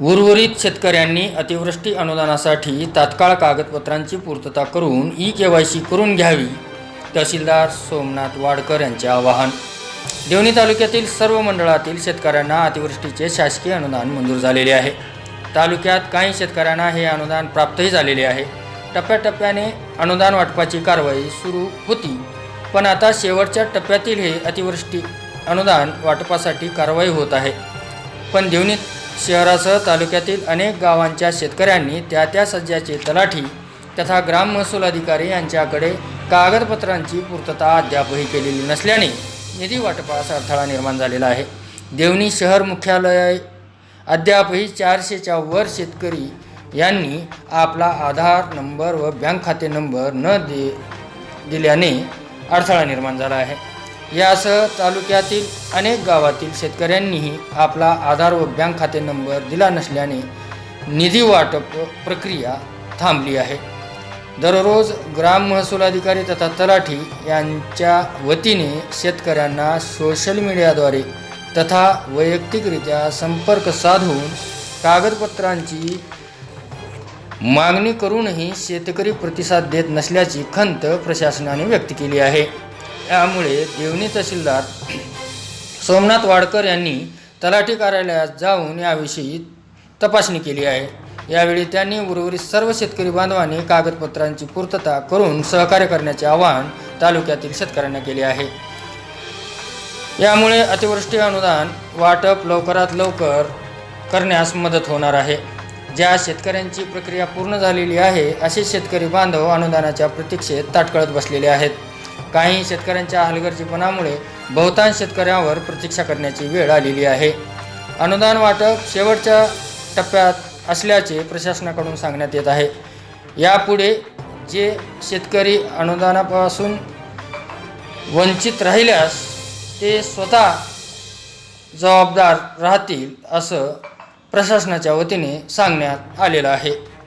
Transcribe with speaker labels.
Speaker 1: उर्वरित शेतकऱ्यांनी अतिवृष्टी अनुदानासाठी तात्काळ कागदपत्रांची पूर्तता करून ई के वाय सी करून घ्यावी. तहसीलदार सोमनाथ वाडकर यांचे आवाहन. देवणी तालुक्यातील सर्व मंडळातील शेतकऱ्यांना अतिवृष्टीचे शासकीय अनुदान मंजूर झालेले आहे. तालुक्यात काही शेतकऱ्यांना हे अनुदान प्राप्तही झालेले आहे. टप्प्याटप्प्याने अनुदान वाटपाची कारवाई सुरू होती. पण आता शेवटच्या टप्प्यातील हे अतिवृष्टी अनुदान वाटपासाठी कारवाई होत आहे. पण देवणी शहरासह तालुक्यातील अनेक गावांच्या शेतकऱ्यांनी त्या त्या सज्जाचे तलाठी तथा ग्राम महसूल अधिकारी यांच्याकडे कागदपत्रांची पूर्तता अद्यापही केलेली नसल्याने निधी वाटपास अडथळा निर्माण झालेला आहे. देवणी शहर मुख्यालय अद्यापही चारशेच्या वर शेतकरी यांनी आपला आधार नंबर व बँक खाते नंबर न दे दिल्याने अडथळा निर्माण झाला आहे. यासह तालुक्यातील अनेक गावातील शेतकऱ्यांनीही आपला आधार व बँक खाते नंबर दिला नसल्याने निधी वाटप प्रक्रिया थांबली आहे. दररोज ग्राम महसूल अधिकारी तथा तलाठी यांच्या वतीने शेतकऱ्यांना सोशल मीडियाद्वारे तथा वैयक्तिकरित्या संपर्क साधून कागदपत्रांची मागणी करूनही शेतकरी प्रतिसाद देत नसल्याची खंत प्रशासनाने व्यक्त केली आहे. यामुळे देवणी तहसीलदार सोमनाथ वाडकर यांनी तलाठी कार्यालयात जाऊन याविषयी तपासणी केली आहे. यावेळी त्यांनी उर्वरित सर्व शेतकरी बांधवांनी कागदपत्रांची पूर्तता करून सहकार्य करण्याचे आवाहन तालुक्यातील शेतकऱ्यांना केले आहे. यामुळे अतिवृष्टी अनुदान वाटप लवकरात लवकर करण्यास मदत होणार आहे. ज्या शेतकऱ्यांची प्रक्रिया पूर्ण झालेली आहे असे शेतकरी बांधव अनुदानाच्या प्रतीक्षेत ताटकळत बसलेले आहेत. काही शेतकऱ्यांच्या हलगर्जीपणामुळे बहुतांश शेतकऱ्यांवर प्रतीक्षा करण्याची वेळ आलेली आहे. अनुदान वाटप शेवटच्या टप्प्यात असल्याचे प्रशासनाकडून सांगण्यात येत आहे. यापुढे जे शेतकरी अनुदानापासून वंचित राहिल्यास ते स्वतः जबाबदार राहतील असं प्रशासनाच्या वतीने सांगण्यात आलेलं आहे.